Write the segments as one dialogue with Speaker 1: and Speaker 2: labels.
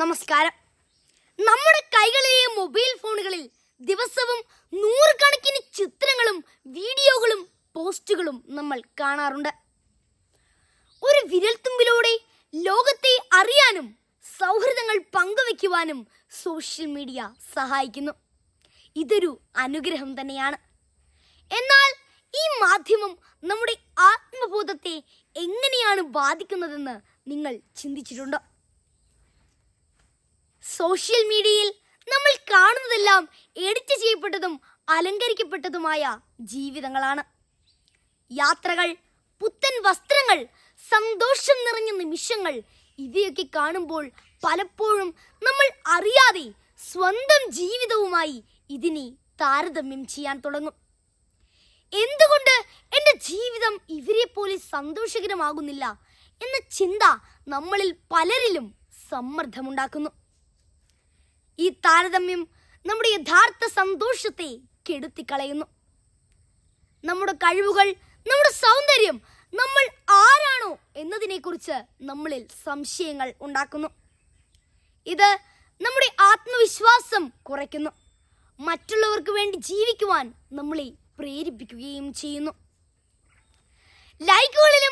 Speaker 1: നമസ്കാരം. നമ്മുടെ കൈകളിലെ മൊബൈൽ ഫോണുകളിൽ ദിവസവും നൂറുകണക്കിന് ചിത്രങ്ങളും വീഡിയോകളും പോസ്റ്റുകളും നമ്മൾ കാണാറുണ്ട്. ഒരു വിരൽത്തുമ്പിലൂടെ ലോകത്തെ അറിയാനും സൗഹൃദങ്ങൾ പങ്കുവെക്കുവാനും സോഷ്യൽ മീഡിയ സഹായിക്കുന്നു. ഇതൊരു അനുഗ്രഹം തന്നെയാണ്. എന്നാൽ ഈ മാധ്യമം നമ്മുടെ ആത്മബോധത്തെ എങ്ങനെയാണ് ബാധിക്കുന്നതെന്ന് നിങ്ങൾ ചിന്തിച്ചിട്ടുണ്ടോ? സോഷ്യൽ മീഡിയയിൽ നമ്മൾ കാണുന്നതെല്ലാം എഡിറ്റ് ചെയ്യപ്പെട്ടതും അലങ്കരിക്കപ്പെട്ടതുമായ ജീവിതങ്ങളാണ്. യാത്രകൾ പുത്തൻ വസ്ത്രങ്ങൾ സന്തോഷം നിറഞ്ഞ നിമിഷങ്ങൾ ഇവയൊക്കെ കാണുമ്പോൾ പലപ്പോഴും നമ്മൾ അറിയാതെ സ്വന്തം ജീവിതവുമായി ഇതിനെ താരതമ്യം ചെയ്യാൻ തുടങ്ങും. എന്തുകൊണ്ട് എന്റെ ജീവിതം ഇവരെ പോലെ സന്തോഷകരമാകുന്നില്ല എന്ന ചിന്ത നമ്മളിൽ പലരിലും സമ്മർദ്ദമുണ്ടാക്കുന്നു. ഈ താരതമ്യം നമ്മുടെ യഥാർത്ഥ സന്തോഷത്തെ കെടുത്തിക്കളയുന്നു. നമ്മുടെ കഴിവുകൾ നമ്മുടെ സൗന്ദര്യം നമ്മൾ ആരാണോ എന്നതിനെക്കുറിച്ച് നമ്മളിൽ സംശയങ്ങൾ ഉണ്ടാക്കുന്നു. ഇത് നമ്മുടെ ആത്മവിശ്വാസം കുറയ്ക്കുന്നു. മറ്റുള്ളവർക്ക് വേണ്ടി ജീവിക്കുവാൻ നമ്മളെ പ്രേരിപ്പിക്കുകയും ചെയ്യുന്നു.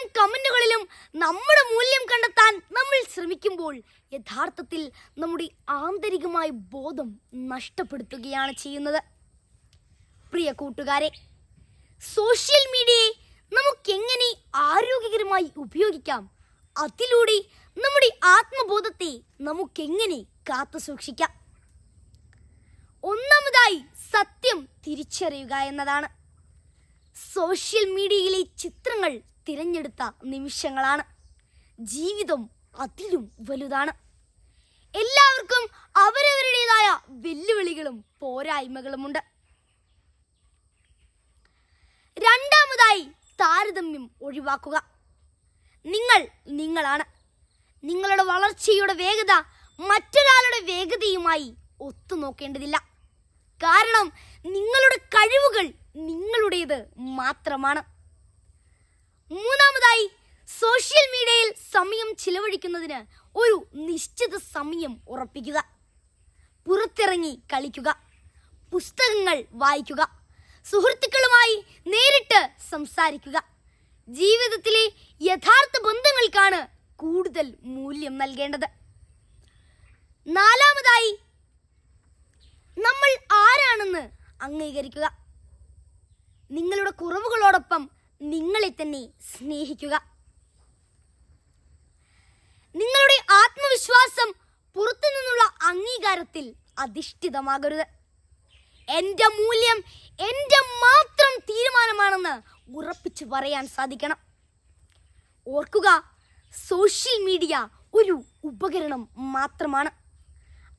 Speaker 1: ലൈക്കുകളിലും കമന്റുകളിലും നമ്മുടെ മൂല്യം കണ്ടെത്താൻ നമ്മൾ ശ്രമിക്കുമ്പോൾ യഥാർത്ഥത്തിൽ നമ്മുടെ ആന്തരികമായ ബോധം നഷ്ടപ്പെടുത്തുകയാണ് ചെയ്യുന്നത്. പ്രിയ കൂട്ടുകാരെ സോഷ്യൽ മീഡിയയെ നമുക്കെങ്ങനെ ആരോഗ്യകരമായി ഉപയോഗിക്കാം? അതിലൂടെ നമ്മുടെ ആത്മബോധത്തെ നമുക്ക് എങ്ങനെ കാത്തു സൂക്ഷിക്കാം? ഒന്നാമതായി സത്യം തിരിച്ചറിയുക എന്നതാണ്. സോഷ്യൽ മീഡിയയിലെ ചിത്രങ്ങൾ തിരഞ്ഞെടുത്ത നിമിഷങ്ങളാണ്. ജീവിതം അതിലും വലുതാണ്. എല്ലാവർക്കും അവരവരുടേതായ വെല്ലുവിളികളും പോരായ്മകളുമുണ്ട്. രണ്ടാമതായി താരതമ്യം ഒഴിവാക്കുക. നിങ്ങൾ നിങ്ങളാണ്. നിങ്ങളുടെ വളർച്ചയുടെ വേഗത മറ്റൊരാളുടെ വേഗതയുമായി ഒത്തു നോക്കേണ്ടതില്ല. കാരണം നിങ്ങളുടെ കഴിവുകൾ നിങ്ങളുടേത് മാത്രമാണ്. മൂന്നാമതായി സോഷ്യൽ മീഡിയയിൽ സമയം ചിലവഴിക്കുന്നതിന് ഒരു നിശ്ചിത സമയം ഉറപ്പിക്കുക. പുറത്തിറങ്ങി കളിക്കുക. പുസ്തകങ്ങൾ വായിക്കുക. സുഹൃത്തുക്കളുമായി നേരിട്ട് സംസാരിക്കുക. ജീവിതത്തിലെ യഥാർത്ഥ ബന്ധങ്ങൾക്കാണ് കൂടുതൽ മൂല്യം നൽകേണ്ടത്. നാലാമതായി നമ്മൾ ആരാണെന്ന് അംഗീകരിക്കുക. നിങ്ങളുടെ കുറവുകളോടൊപ്പം നിങ്ങളെ തന്നെ സ്നേഹിക്കുക. നിങ്ങളുടെ ആത്മവിശ്വാസം പുറത്തു നിന്നുള്ള അംഗീകാരത്തിൽ അധിഷ്ഠിതമാകരുത്. എന്റെ മൂല്യം എന്റെ മാത്രം തീരുമാനമാണെന്ന് ഉറപ്പിച്ചു പറയാൻ സാധിക്കണം. ഓർക്കുക സോഷ്യൽ മീഡിയ ഒരു ഉപകരണം മാത്രമാണ്.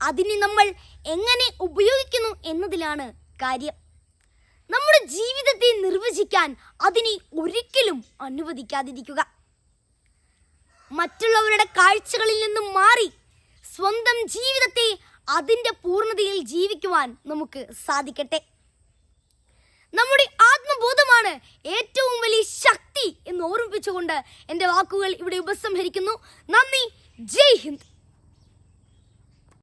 Speaker 1: അതിനെ നമ്മൾ എങ്ങനെ ഉപയോഗിക്കുന്നു എന്നതിലാണ് കാര്യം. നമ്മുടെ ജീവിതത്തെ നിർവചിക്കാൻ അതിനെ ഒരിക്കലും അനുവദിക്കാതിരിക്കുക. മറ്റുള്ളവരുടെ കാഴ്ചകളിൽ നിന്നും മാറി സ്വന്തം ജീവിതത്തെ അതിന്റെ പൂർണതയിൽ ജീവിക്കുവാൻ നമുക്ക് സാധിക്കട്ടെ. നമ്മുടെ ആത്മബോധമാണ് ഏറ്റവും വലിയ ശക്തി എന്ന് ഓർമ്മിപ്പിച്ചുകൊണ്ട് എന്റെ വാക്കുകൾ ഇവിടെ ഉപസംഹരിക്കുന്നു. നന്ദി. ജയ് ഹിന്ദ്.